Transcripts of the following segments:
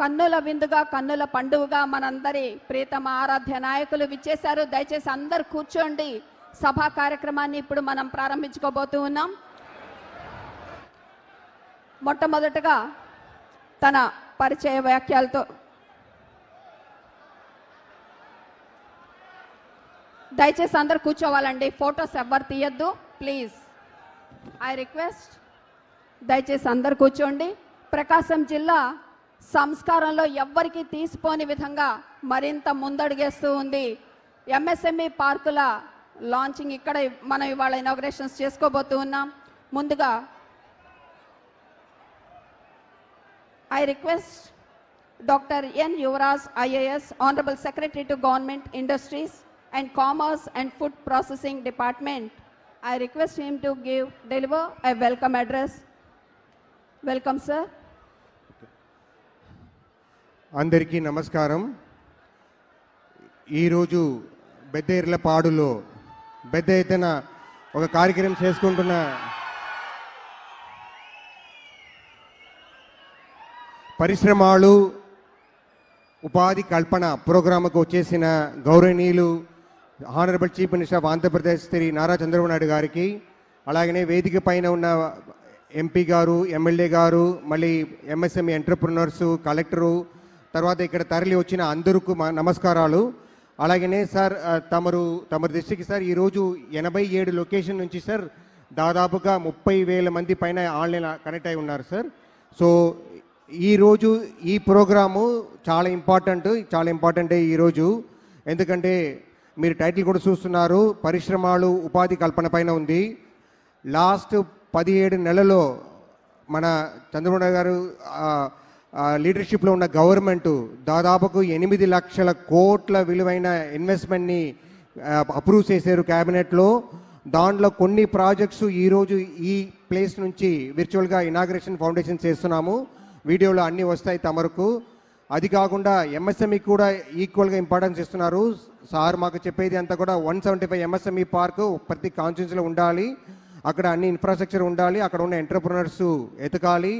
కన్నుల విందుగా కన్నుల పండుగగా మనందరి ప్రీతమ ఆరాధ్య నాయకులు విచ్చేశారు. దయచేసి అందరు కూర్చోండి. సభా కార్యక్రమాన్ని ఇప్పుడు మనం ప్రారంభించుకోబోతూ ఉన్నాం. మొట్టమొదటగా తన పరిచయ వ్యాఖ్యలతో దయచేసి అందరు కూర్చోవాలండి. ఫొటోస్ ఎవ్వరు తీయద్దు. ప్లీజ్. ఐ రిక్వెస్ట్ దయచేసి అందరు కూర్చోండి. ప్రకాశం జిల్లా సంస్కారంలో ఎవ్వరికీ తీసిపోని విధంగా మరింత ముందడుగేస్తూ ఉంది. ఎంఎస్ఎంఈ పార్కుల లాంచింగ్ ఇక్కడ మనం ఇవాళ ఇనాగ్రేషన్స్ చేసుకోబోతూ ఉన్నాం. ముందుగా I request doctor N Yuvaraj IAS honourable secretary to government industries and commerce and food processing department I request him to give deliver I welcome address welcome sir అందరికీ నమస్కారం. ఈరోజు బెద్దేర్లపాడులో పెద్ద ఎత్తున ఒక కార్యక్రమం చేసుకుంటున్న పరిశ్రమలు ఉపాధి కల్పన ప్రోగ్రామ్కు వచ్చేసిన గౌరవనీయులు honourable chief minister of Andhra Pradesh Shri Nara Chandrababu Naidu గారికి అలాగనే వేదిక పైన ఉన్న ఎంపీ గారు ఎమ్మెల్యే గారు మళ్ళీ ఎంఎస్ఎంఈ ఎంటర్ప్రినర్సు కలెక్టరు తర్వాత ఇక్కడ తరలి వచ్చిన అందరికీ నమస్కారాలు. అలాగనే సార్ తమరు తమరి దృష్టికి సార్ ఈరోజు ఎనభై ఏడు లొకేషన్ నుంచి సార్ దాదాపుగా ముప్పై వేల మంది పైన ఆన్లైన్ కనెక్ట్ అయి ఉన్నారు సార్. సో ఈరోజు ఈ ప్రోగ్రాము చాలా ఇంపార్టెంట్ చాలా ఇంపార్టెంట్ ఈరోజు ఎందుకంటే మీరు టైటిల్ కూడా చూస్తున్నారు పరిశ్రమలు ఉపాధి కల్పన పైన ఉంది. లాస్ట్ పదిహేడు నెలలో మన చంద్రబాబు గారు లీడర్షిప్లో ఉన్న గవర్నమెంట్ దాదాపుకు ఎనిమిది లక్షల కోట్ల విలువైన ఇన్వెస్ట్మెంట్ని అప్రూవ్ చేశారు క్యాబినెట్లో. దాంట్లో కొన్ని ప్రాజెక్ట్స్ ఈరోజు ఈ ప్లేస్ నుంచి విర్చువల్గా ఇనాగ్రేషన్ ఫౌండేషన్ చేస్తున్నాము. వీడియోలో అన్నీ వస్తాయి తమరకు. అది కాకుండా ఎంఎస్ఎంఈ కూడా ఈక్వల్గా ఇంపార్టెన్స్ ఇస్తున్నారు. సార్ మాకు చెప్పేది అంతా కూడా one seventy five MSME park ప్రతి కాన్స్టిట్యూన్సీలో ఉండాలి. అక్కడ అన్ని ఇన్ఫ్రాస్ట్రక్చర్ ఉండాలి. అక్కడ ఉన్న ఎంటర్ప్రినర్స్ ఎతకాలి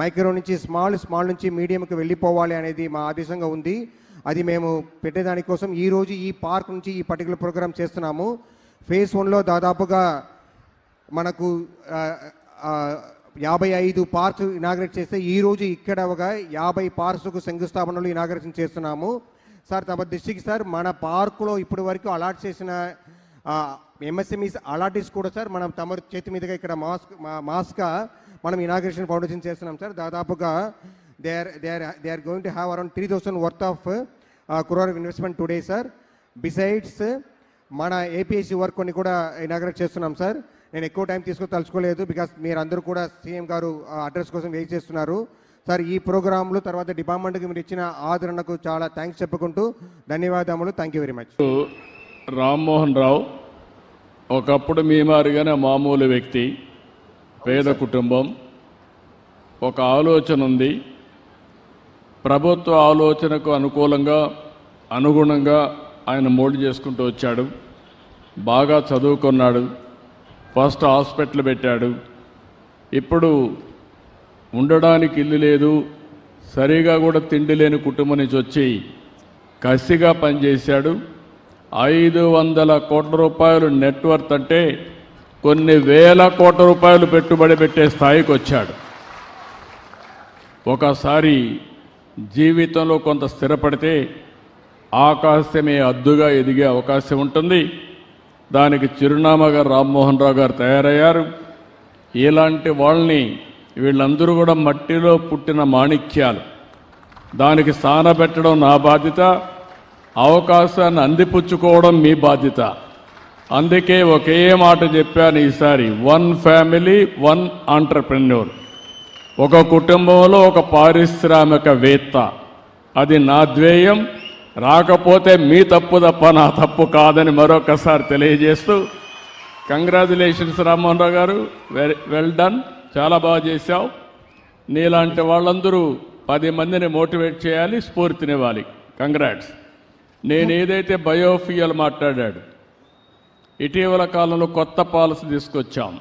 మైక్రో నుంచి స్మాల్ స్మాల్ నుంచి మీడియంకి వెళ్ళిపోవాలి అనేది మా ఆదేశంగా ఉంది. అది మేము పెట్టేదానికోసం ఈరోజు ఈ పార్క్ నుంచి ఈ పర్టికులర్ ప్రోగ్రామ్ చేస్తున్నాము. ఫేజ్ వన్లో దాదాపుగా మనకు యాభై ఐదు పార్క్స్ ఇనాగ్రేట్ చేస్తే ఈరోజు ఇక్కడ ఒక యాభై పార్క్స్కు శంకుస్థాపనలు ఇనాగ్రేషన్ చేస్తున్నాము. సార్ తమ దృష్టికి సార్ మన పార్కులో ఇప్పటి వరకు అలాట్ చేసిన ఎంఎస్ఎంఈస్ అలాటీస్ కూడా సార్ మనం తమరు చేతి మీదుగా ఇక్కడ మాస్క్ మాస్క్గా మనం ఇనాగ్రేషన్ ఫౌండేషన్ చేస్తున్నాం సార్. దాదాపుగా they are they are they are going to have around three thousand worth of crore investment today sir. Besides మన ఏపీఎస్సీ వర్క్ కొన్ని కూడా ఇనాగ్రేట్ చేస్తున్నాం సార్. నేను ఎక్కువ టైం తీసుకొని తలుచుకోలేదు బికాస్ మీరందరూ కూడా సీఎం గారు అడ్రస్ కోసం వెయిట్ చేస్తున్నారు. సార్ ఈ ప్రోగ్రాంలు తర్వాత డిపార్ట్మెంట్కి మీరు ఇచ్చిన ఆదరణకు చాలా థ్యాంక్స్ చెప్పుకుంటూ ధన్యవాదములు. Thank you very much. Rammohan Rao ఒకప్పుడు మీ మారిగానే మామూలు వ్యక్తి పేద కుటుంబం. ఒక ఆలోచన ఉంది. ప్రభుత్వ ఆలోచనకు అనుకూలంగా అనుగుణంగా ఆయన మోల్డ్ చేసుకుంటూ వచ్చాడు. బాగా చదువుకున్నాడు. ఫస్ట్ హాస్పిటల్ పెట్టాడు. ఇప్పుడు ఉండడానికి ఇల్లు లేదు. సరిగా కూడా తిండి లేని కుటుంబం నుంచి వచ్చి కసిగా పనిచేశాడు. ఐదు వందల కోట్ల రూపాయలు నెట్వర్త్ అంటే కొన్ని వేల కోట్ల రూపాయలు పెట్టుబడి పెట్టే స్థాయికి వచ్చాడు. ఒకసారి జీవితంలో కొంత స్థిరపడితే ఆకాశమే అద్దుగా ఎదిగే అవకాశం ఉంటుంది. దానికి చిరునామాగా రామ్మోహన్ రావు గారు తయారయ్యారు. ఇలాంటి వాళ్ళని వీళ్ళందరూ కూడా మట్టిలో పుట్టిన మాణిక్యాలు. దానికి స్థానబెట్టడం నా బాధ్యత. అవకాశాన్ని అందిపుచ్చుకోవడం మీ బాధ్యత. అందుకే ఒకే మాట చెప్పాను ఈసారి. వన్ ఫ్యామిలీ వన్ ఆంటర్ప్రెన్యూర్ ఒక కుటుంబంలో ఒక పారిశ్రామికవేత్త అది నా ధ్యేయం. రాకపోతే మీ తప్పు తప్ప నా తప్పు కాదని మరొకసారి తెలియజేస్తూ కంగ్రాచులేషన్స్ రామ్మోహన్ రావు గారు. Very well done. చాలా బాగా చేశావు. నీలాంటి వాళ్ళందరూ పది మందిని మోటివేట్ చేయాలి స్ఫూర్తినివ్వాలి. కంగ్రాట్స్. నేను ఏదైతే బయోఫియల్ మాట్లాడాడు ఇటీవల కాలంలో కొత్త పాలసీ తీసుకొచ్చాం.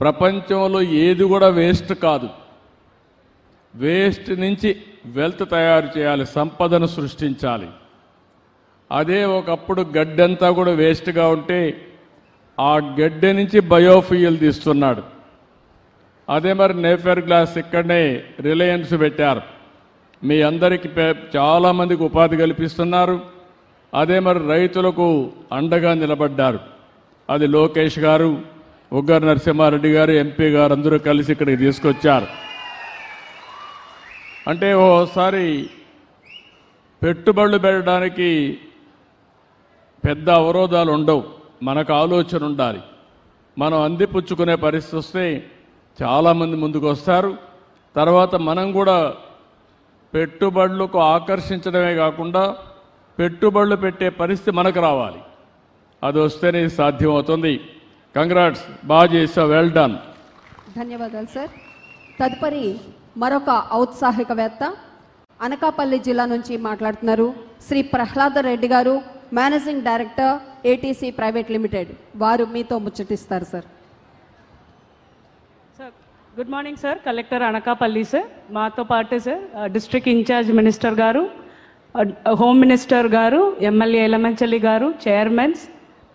ప్రపంచంలో ఏది కూడా వేస్ట్ కాదు. వేస్ట్ నుంచి వెల్త్ తయారు చేయాలి సంపదను సృష్టించాలి. అదే ఒకప్పుడు గడ్డంతా కూడా వేస్ట్గా ఉంటే ఆ గడ్డె నుంచి బయోఫ్యూయల్ తీస్తున్నాడు. అదే మరి నేఫర్ గ్లాస్ ఇక్కడనే రిలయన్స్ పెట్టారు. మీ అందరికీ పే- చాలామందికి ఉపాధి కల్పిస్తున్నారు. అదే మరి రైతులకు అండగా నిలబడ్డారు. అది లోకేష్ గారు ఉగ్గర్ నరసింహారెడ్డి గారు ఎంపీ గారు అందరూ కలిసి ఇక్కడికి తీసుకొచ్చారు. అంటే ఓసారి పెట్టుబడులు పెట్టడానికి పెద్ద అవరోధాలు ఉండవు. మనకు ఆలోచన ఉండాలి. మనం అందిపుచ్చుకునే పరిస్థితి వస్తే చాలామంది ముందుకు వస్తారు తర్వాత మనం కూడా పెట్టుబడులకు ఆకర్షించడమే కాకుండా పెట్టుబడులు పెట్టే పరిస్థితి మనకు రావాలి. అది వస్తేనే సాధ్యమవుతుంది. కంగ్రాట్స్ బాగా చేసావు వెల్ డన్ ధన్యవాదాలు సార్ తదుపరి మరొక ఔత్సాహికవేత్త అనకాపల్లి జిల్లా నుంచి మాట్లాడుతున్నారు శ్రీ ప్రహ్లాద రెడ్డి గారు managing director ATC private limited వారు మీతో ముచ్చటిస్తారు sir good morning sir collector Anakapalli sir మాతో పాటు సార్ డిస్ట్రిక్ట్ ఇన్ఛార్జ్ మినిస్టర్ గారు హోమ్ మినిస్టర్ గారు ఎమ్మెల్యే ఎలమంచలి గారు chairmans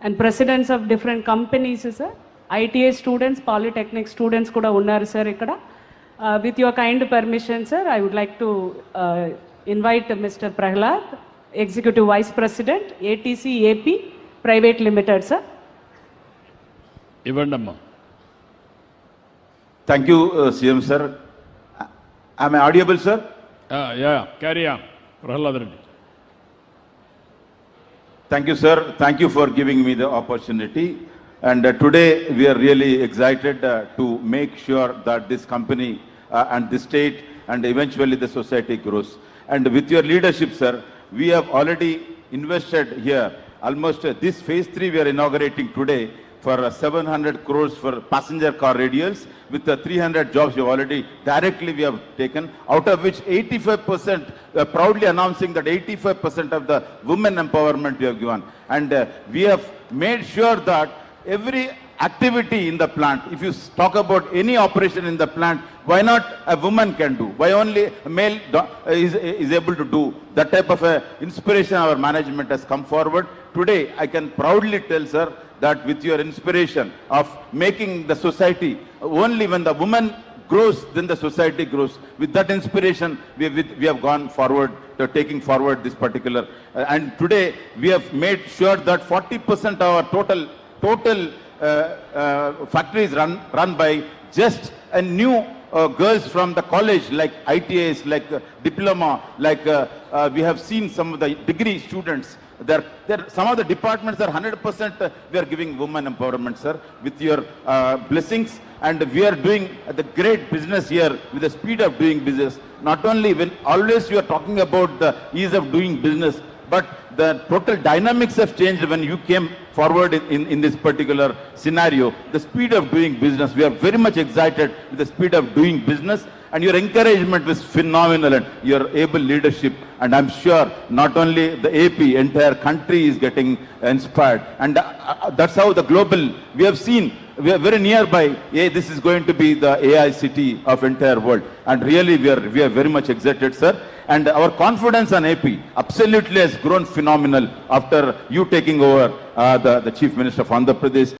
and presidents of different companies sir ITI students polytechnic students కూడా ఉన్నారు సార్ ఇక్కడ. With your kind permission sir I would like to invite mister Prahlad executive vice president ATC AP private limited sir ఇవ్వండి అమ్మా Thank you, uh, CM sir. Am I audible, sir? Uh, yeah, carry on. Thank you, sir. Thank you for giving me the opportunity. And uh, today we are really excited uh, to make sure that this company uh, and the state and eventually the society grows. And with your leadership, sir, we have already invested here. Almost uh, this phase three we are inaugurating today for uh, 700 crores for passenger car radials. With the 300 jobs we have already directly we have taken out of which 85% we are proudly announcing that 85% of the women empowerment we have given. And uh, we have made sure that every activity in the plant. If you talk about any operation in the plant why not a woman can do? Why only a male is, is able to do? That type of a inspiration our management has come forward. Today i can proudly tell sir that with your inspiration of making the society only when the woman grows then the society grows. With that inspiration we, we, we have gone forward to taking forward this particular uh, and today we have made sure that 40% of our total total uh, uh, factories run run by just a new uh, girls from the college like ITAs, like uh, diploma, like uh, uh, we have seen some of the degree students. There, there, some of the departments are 100% uh, we are giving women empowerment, sir, with your uh, blessings. And we are doing the great business here with the speed of doing business. Not only when always you are talking about the ease of doing business, but the total dynamics have changed when you came forward in, in, in this particular scenario. The speed of doing business, we are very much excited with the speed of doing business and your encouragement was phenomenal and your able leadership. And I'm sure not only the AP, entire country is getting inspired. And uh, uh, that's how the global, we have seen, we are very nearby, this is going to be the AI city of entire world. And really we are, we are very much excited, sir. And our confidence on AP absolutely has grown phenomenal after you taking over uh, the, the Chief Minister of Andhra Pradesh.